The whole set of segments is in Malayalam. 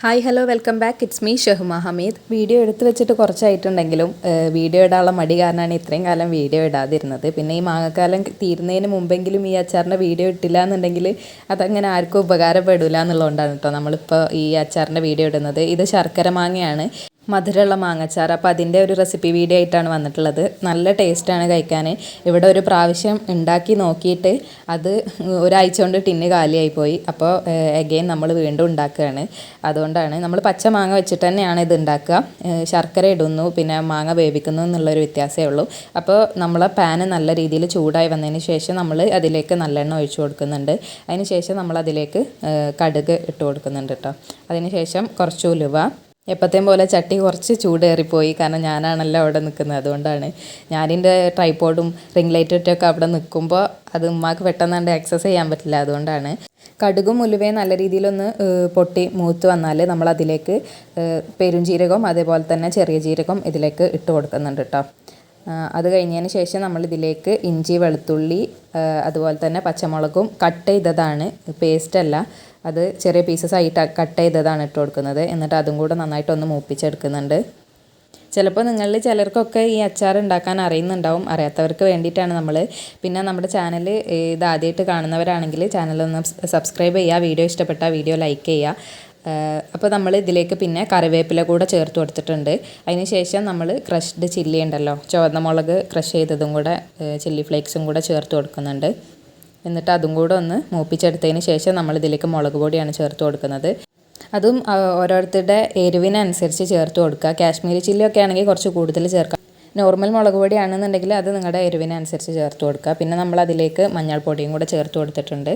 Hi hello welcome back. It's me Shehuma Hameed video എടുത്തു വെച്ചിട്ട് കുറച്ചായിട്ടുണ്ടെങ്കിലും വീഡിയോ ഇടാനുള്ള മടി കാരണമാണ് ഇത്രയും കാലം വീഡിയോ ഇടാതിരുന്നത്. പിന്നെ ഈ മാങ്ങക്കാലം തീരുന്നതിന് മുമ്പെങ്കിലും ഈ അച്ചാറിന്റെ വീഡിയോ ഇട്ടില്ല എന്നുണ്ടെങ്കിൽ അതങ്ങനെ ആർക്കും ഉപകാരപ്പെടില്ല എന്നുള്ളതുകൊണ്ടാണ് കേട്ടോ നമ്മളിപ്പോൾ ഈ അച്ചാറിന്റെ വീഡിയോ ഇടുന്നത്. ഇത് ശർക്കര മാങ്ങയാണ്. മധുരമുള്ള മാങ്ങച്ചാറ്. അപ്പോൾ അതിന്റെ ഒരു റെസിപ്പി വീഡിയോ ആയിട്ടാണ് വന്നിട്ടുള്ളത്. നല്ല ടേസ്റ്റാണ് കഴിക്കാൻ ഇവിടെ ഒരു പ്രാവശ്യം ഉണ്ടാക്കി നോക്കിയിട്ട് അത് ഒരാഴ്ച കൊണ്ട് ടിന്ന് കാലിയായി പോയി. അപ്പോൾ എഗെയിൻ നമ്മൾ വീണ്ടും ഉണ്ടാക്കുകയാണ്. അതുകൊണ്ടാണ് നമ്മൾ പച്ച മാങ്ങ വെച്ചിട്ട് തന്നെയാണ് ഇത് ഉണ്ടാക്കുക. ശർക്കര ഇടുന്നു പിന്നെ മാങ്ങ വേവിക്കുന്നു എന്നുള്ളൊരു വ്യത്യാസമേ ഉള്ളൂ. അപ്പോൾ നമ്മളെ പാന് നല്ല രീതിയിൽ ചൂടായി വന്നതിന് ശേഷം നമ്മൾ അതിലേക്ക് നല്ലെണ്ണ ഒഴിച്ചു കൊടുക്കുന്നുണ്ട്. അതിന് ശേഷം നമ്മൾ അതിലേക്ക് കടുക് ഇട്ട് കൊടുക്കുന്നുണ്ട് കേട്ടോ അതിന് ശേഷം കുറച്ച് ഉലുവ എപ്പോഴത്തേം പോലെ ചട്ടി കുറച്ച് ചൂടേറിപ്പോയി. കാരണം ഞാനാണല്ലോ അവിടെ നിൽക്കുന്നത്. അതുകൊണ്ടാണ് ഞാനിന്റെ ട്രൈപോഡും റിംഗ് ലൈറ്റൊക്കെ അവിടെ നിൽക്കുമ്പോൾ അത് ഉമ്മാക്ക് പെട്ടെന്നാണ്ട് ആക്സസ് ചെയ്യാൻ പറ്റില്ല. അതുകൊണ്ടാണ് കടുകും ഉലുവയും നല്ല രീതിയിലൊന്ന് പൊട്ടി മൂത്ത് വന്നാൽ നമ്മൾ അതിലേക്ക് പെരുംജീരകവും പെരുംജീരകം അതേപോലെ തന്നെ ചെറിയ ജീരകം ഇതിലേക്ക് ഇട്ട് കൊടുക്കുന്നുണ്ട് കേട്ടോ അത് കഴിഞ്ഞതിന് ശേഷം നമ്മൾ ഇതിലേക്ക് ഇഞ്ചി വെളുത്തുള്ളി അതുപോലെ തന്നെ പച്ചമുളകും കട്ട് ചെയ്തതാണ്. പേസ്റ്റല്ല അത് ചെറിയ പീസസ് ആയിട്ട് കട്ട് ചെയ്തതാണ് ഇട്ട് കൊടുക്കുന്നത്. എന്നിട്ട് അതും കൂടെ നന്നായിട്ടൊന്ന് മൂപ്പിച്ചെടുക്കുന്നുണ്ട്. ചിലപ്പോൾ നിങ്ങളിൽ ചിലർക്കൊക്കെ ഈ അച്ചാർ ഉണ്ടാക്കാൻ അറിയുന്നുണ്ടാവും. അറിയാത്തവർക്ക് വേണ്ടിയിട്ടാണ് നമ്മൾ പിന്നെ നമ്മുടെ ചാനൽ ഇത് ആദ്യമായിട്ട് കാണുന്നവരാണെങ്കിൽ ചാനലൊന്ന് സബ്സ്ക്രൈബ് ചെയ്യുക. വീഡിയോ ഇഷ്ടപ്പെട്ട വീഡിയോ ലൈക്ക് ചെയ്യുക. അപ്പോൾ നമ്മൾ ഇതിലേക്ക് പിന്നെ കറിവേപ്പില കൂടെ ചേർത്ത് കൊടുത്തിട്ടുണ്ട്. അതിന് ശേഷം നമ്മൾ ക്രഷ്ഡ് ചില്ലി ഉണ്ടല്ലോ. ചുവന്ന മുളക് ക്രഷ് ചെയ്തതും കൂടെ ചില്ലി ഫ്ലേക്സും കൂടെ ചേർത്ത് കൊടുക്കുന്നുണ്ട്. എന്നിട്ട് അതും കൂടെ ഒന്ന് മൂപ്പിച്ചെടുത്തതിന് ശേഷം നമ്മൾ ഇതിലേക്ക് മുളക് പൊടിയാണ് ചേർത്ത് കൊടുക്കുന്നത്. അതും ഓരോരുത്തരുടെ എരിവിനനുസരിച്ച് ചേർത്ത് കൊടുക്കുക. കാശ്മീരി ചില്ലിയൊക്കെ ആണെങ്കിൽ കുറച്ച് കൂടുതൽ ചേർക്കാം. നോർമൽ മുളക് പൊടിയാണെന്നുണ്ടെങ്കിൽ അത് നിങ്ങളുടെ എരിവിനനുസരിച്ച് ചേർത്ത് കൊടുക്കുക. പിന്നെ നമ്മൾ അതിലേക്ക് മഞ്ഞൾപ്പൊടിയും കൂടെ ചേർത്ത് കൊടുത്തിട്ടുണ്ട്.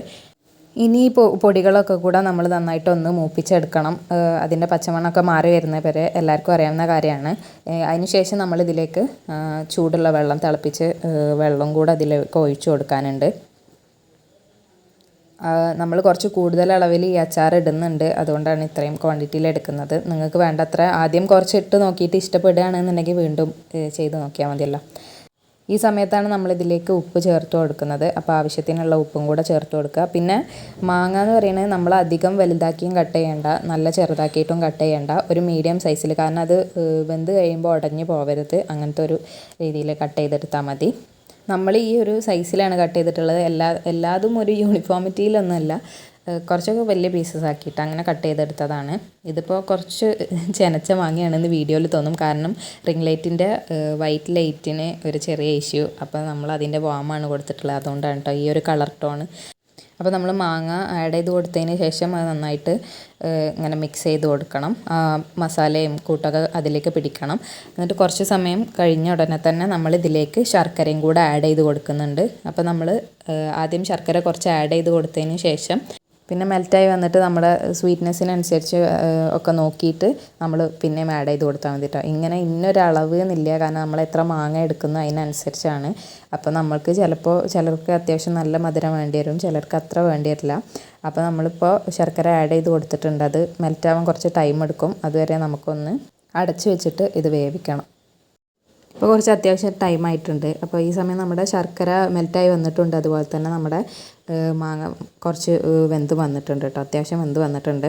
ഇനി ഈ പൊടികളൊക്കെ കൂടെ നമ്മൾ നന്നായിട്ടൊന്ന് മൂപ്പിച്ചെടുക്കണം. അതിന്റെ പച്ചമണ്ണൊക്കെ മാറി വരുന്ന വരെ എല്ലാവർക്കും അറിയാവുന്ന കാര്യമാണ്. അതിനുശേഷം നമ്മൾ ഇതിലേക്ക് ചൂടുള്ള വെള്ളം തിളപ്പിച്ച് വെള്ളം കൂടെ അതിലേക്ക് ഒഴിച്ചു കൊടുക്കാനുണ്ട്. നമ്മൾ കുറച്ച് കൂടുതൽ അളവിൽ ഈ അച്ചാർ ഇടുന്നുണ്ട്. അതുകൊണ്ടാണ് ഇത്രയും ക്വാണ്ടിറ്റിയിൽ എടുക്കുന്നത്. നിങ്ങൾക്ക് വേണ്ടത്ര ആദ്യം കുറച്ച് ഇട്ട് നോക്കിയിട്ട് ഇഷ്ടപ്പെടുകയാണെന്നുണ്ടെങ്കിൽ വീണ്ടും ചെയ്ത് നോക്കിയാൽ മതിയല്ലോ. ഈ സമയത്താണ് നമ്മൾ ഇതിലേക്ക് ഉപ്പ് ചേർത്ത് കൊടുക്കുന്നത്. അപ്പോൾ ആവശ്യത്തിനുള്ള ഉപ്പും കൂടെ ചേർത്ത് കൊടുക്കുക. പിന്നെ മാങ്ങ എന്ന് പറയുന്നത് നമ്മൾ അധികം വലുതാക്കിയും കട്ട് ചെയ്യേണ്ട നല്ല ചെറുതാക്കിയിട്ടും കട്ട് ചെയ്യേണ്ട ഒരു മീഡിയം സൈസിൽ കാരണം അത് വെന്ത് കഴിയുമ്പോൾ ഉടഞ്ഞു പോവരുത്. അങ്ങനത്തെ ഒരു രീതിയിൽ കട്ട് ചെയ്തെടുത്താൽ മതി. നമ്മൾ ഈ ഒരു സൈസിലാണ് കട്ട് ചെയ്തിട്ടുള്ളത്. എല്ലാ എല്ലാതും ഒരു യൂണിഫോമിറ്റിയിലൊന്നുമല്ല കുറച്ചൊക്കെ വലിയ പീസസ് ആക്കിയിട്ട് അങ്ങനെ കട്ട് ചെയ്തെടുത്തതാണ്. ഇതിപ്പോൾ കുറച്ച് ചെനച്ച മാങ്ങയാണെന്ന് വീഡിയോയിൽ തോന്നും. കാരണം റിംഗ് ലൈറ്റിന്റെ വൈറ്റ് ലൈറ്റിന് ഒരു ചെറിയ ഇഷ്യൂ അപ്പോൾ നമ്മൾ അതിന്റെ വാമാണ് കൊടുത്തിട്ടുള്ളത്. അതുകൊണ്ടാണ് കേട്ടോ ഈ ഒരു കളർ ടോൺ അപ്പോൾ നമ്മൾ മാങ്ങ ആഡ് ചെയ്ത് കൊടുത്തതിന് ശേഷം അത് നന്നായിട്ട് ഇങ്ങനെ മിക്സ് ചെയ്ത് കൊടുക്കണം. മസാലയും കൂട്ടൊക്കെ അതിലേക്ക് പിടിക്കണം. എന്നിട്ട് കുറച്ച് സമയം കഴിഞ്ഞ ഉടനെ തന്നെ നമ്മൾ ഇതിലേക്ക് ശർക്കരയും കൂടെ ആഡ് ചെയ്ത് കൊടുക്കുന്നുണ്ട്. അപ്പോൾ നമ്മൾ ആദ്യം ശർക്കര കുറച്ച് ആഡ് ചെയ്ത് കൊടുത്തതിന് ശേഷം പിന്നെ മെൽറ്റായി വന്നിട്ട് നമ്മുടെ സ്വീറ്റ്നെസ്സിനനുസരിച്ച് ഒക്കെ നോക്കിയിട്ട് നമ്മൾ പിന്നെയും ആഡ് ചെയ്ത് കൊടുത്താൽ മതി കേട്ടോ ഇങ്ങനെ ഇന്നൊരളവ് എന്നില്ല. കാരണം നമ്മൾ എത്ര മാങ്ങ എടുക്കുന്നു അതിനനുസരിച്ചാണ്. അപ്പോൾ നമ്മൾക്ക് ചിലപ്പോൾ ചിലർക്ക് അത്യാവശ്യം നല്ല മധുരം വേണ്ടി വരും. ചിലർക്ക് അത്ര വേണ്ടി വരില്ല. അപ്പോൾ നമ്മളിപ്പോൾ ശർക്കര ആഡ് ചെയ്ത് കൊടുത്തിട്ടുണ്ട്. അത് മെൽറ്റാവാൻ കുറച്ച് ടൈം എടുക്കും. അതുവരെ നമുക്കൊന്ന് അടച്ചു വെച്ചിട്ട് ഇത് വേവിക്കണം. ഇപ്പോൾ കുറച്ച് അത്യാവശ്യം ടൈം ആയിട്ടുണ്ട്. അപ്പോൾ ഈ സമയം നമ്മുടെ ശർക്കര മെൽറ്റായി വന്നിട്ടുണ്ട്. അതുപോലെ തന്നെ നമ്മുടെ മാങ്ങ കുറച്ച് വെന്ത് വന്നിട്ടുണ്ട് കേട്ടോ അത്യാവശ്യം വെന്ത് വന്നിട്ടുണ്ട്.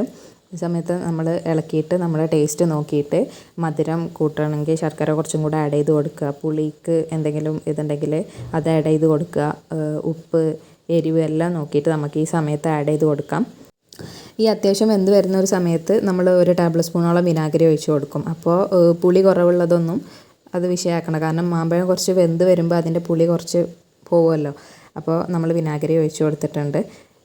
ഈ സമയത്ത് നമ്മൾ ഇളക്കിയിട്ട് നമ്മുടെ ടേസ്റ്റ് നോക്കിയിട്ട് മധുരം കൂട്ടണമെങ്കിൽ ശർക്കര കുറച്ചും കൂടെ ആഡ് ചെയ്ത് കൊടുക്കുക. പുളിക്ക് എന്തെങ്കിലും ഇതുണ്ടെങ്കിൽ അത് ആഡ് ചെയ്ത് കൊടുക്കുക. ഉപ്പ് എരിവ് എല്ലാം നോക്കിയിട്ട് നമുക്ക് ഈ സമയത്ത് ആഡ് ചെയ്ത് കൊടുക്കാം. ഈ അത്യാവശ്യം വെന്ത് വരുന്ന ഒരു സമയത്ത് നമ്മൾ ഒരു ടേബിൾ സ്പൂണോളം വിനാഗിരി ഒഴിച്ച് കൊടുക്കും. അപ്പോൾ പുളി കുറവുള്ളതൊന്നും അത് വിഷയമാക്കണം കാരണം മാമ്പഴം കുറച്ച് വെന്ത് വരുമ്പോൾ അതിന്റെ പുളി കുറച്ച് പോവുമല്ലോ. അപ്പോൾ നമ്മൾ വിനാഗിരി ഒഴിച്ചു കൊടുത്തിട്ടുണ്ട്.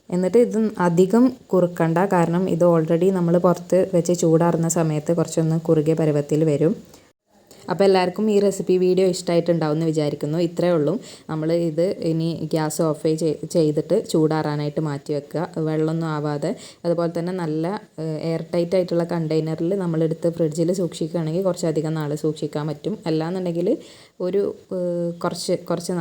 എന്നിട്ട് ഇത് അധികം കുറുക്കണ്ട. കാരണം ഇത് ഓൾറെഡി നമ്മൾ പുറത്ത് വെച്ച് ചൂടാറുന്ന സമയത്ത് കുറച്ചൊന്ന് കുറുകിയ പരുവത്തിൽ വരും. അപ്പോൾ എല്ലാവർക്കും ഈ റെസിപ്പി വീഡിയോ ഇഷ്ടമായിട്ടുണ്ടാവും എന്ന് വിചാരിക്കുന്നു. ഇത്രയേ ഉള്ളൂ. നമ്മൾ ഇത് ഇനി ഗ്യാസ് ഓഫ് ചെയ്തിട്ട് ചൂടാറാനായിട്ട് മാറ്റി വെക്കുക. വെള്ളമൊന്നും ആവാതെ. അതുപോലെ തന്നെ നല്ല എയർ ടൈറ്റ് ആയിട്ടുള്ള കണ്ടെയ്നറിൽ നമ്മളെടുത്ത് ഫ്രിഡ്ജിൽ സൂക്ഷിക്കുകയാണെങ്കിൽ കുറച്ചധികം നാൾ സൂക്ഷിക്കാൻ പറ്റും. അല്ലാന്നുണ്ടെങ്കിൽ ഒരു കുറച്ച് കുറച്ച്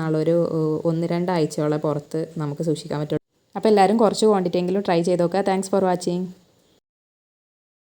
ഏഹ്, ഒന്ന് രണ്ടാഴ്ചയോളം പുറത്ത് നമുക്ക് സൂക്ഷിക്കാൻ പറ്റും അപ്പോൾ എല്ലാവരും കുറച്ച് ക്വാണ്ടിറ്റി എങ്കിലും ട്രൈ ചെയ്ത് നോക്കുക. Thanks for watching